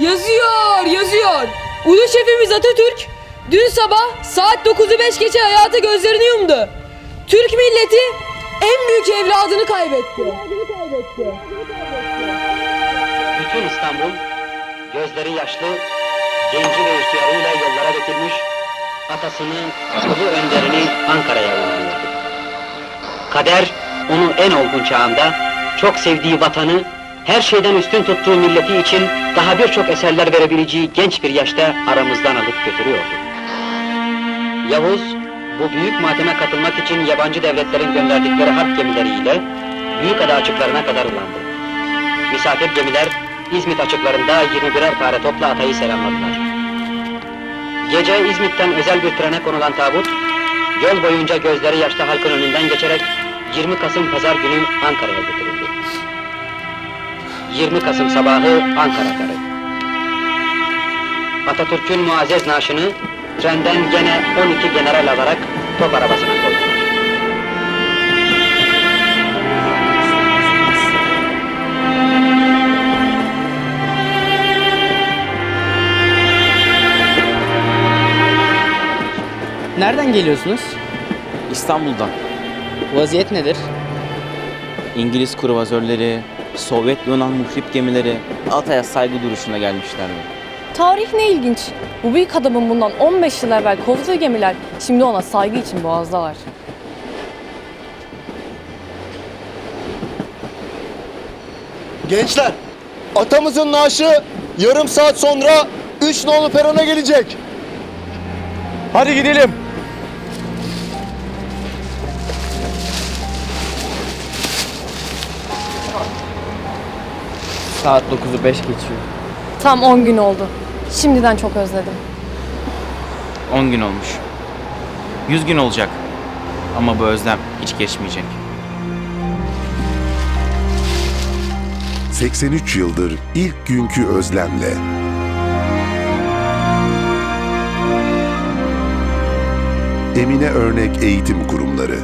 Yazıyor, yazıyor. Ulu şefimiz Atatürk dün sabah saat 9'u 5 geçe hayata gözlerini yumdu. Türk milleti en büyük evladını kaybetti. Bütün İstanbul gözleri yaşlı, genci ve ihtiyarıyla yollara dökülmüş, atasını, ulu önderini Ankara'ya uğurluyordu. Kader onu en olgun çağında çok sevdiği vatanı, her şeyden üstün tuttuğu milleti için daha birçok eserler verebileceği genç bir yaşta aramızdan alıp götürüyordu. Yavuz, bu büyük mateme katılmak için yabancı devletlerin gönderdikleri harp gemileriyle Büyükada açıklarına kadar ulandı. Misafir gemiler İzmit açıklarında 21'er pare topla atayı selamladılar. Gece İzmit'ten özel bir trene konulan tabut, yol boyunca gözleri yaşlı halkın önünden geçerek 20 Kasım pazar günü Ankara'ya götürüldü. 20 Kasım sabahı Ankara karı. Atatürk'ün muazzez naaşını trenden gene 12 general alarak top arabasına koydular. Nereden geliyorsunuz? İstanbul'dan Vaziyet nedir? İngiliz kruvazörleri, Sovyet Yunan muhrip gemileri Altay'a saygı duruşuna gelmişlerdi. Tarih ne ilginç. Bu büyük adamın bundan 15 yıl evvel kovduğu gemiler şimdi ona saygı için boğazdalar. Gençler, atamızın naaşı yarım saat sonra 3 nolu perona gelecek. Hadi gidelim. Saat 9'u 5 geçiyor. Tam 10 gün oldu. Şimdiden çok özledim. 10 gün olmuş. 100 gün olacak. Ama bu özlem hiç geçmeyecek. 83 yıldır ilk günkü özlemle. Emine Örnek Eğitim Kurumları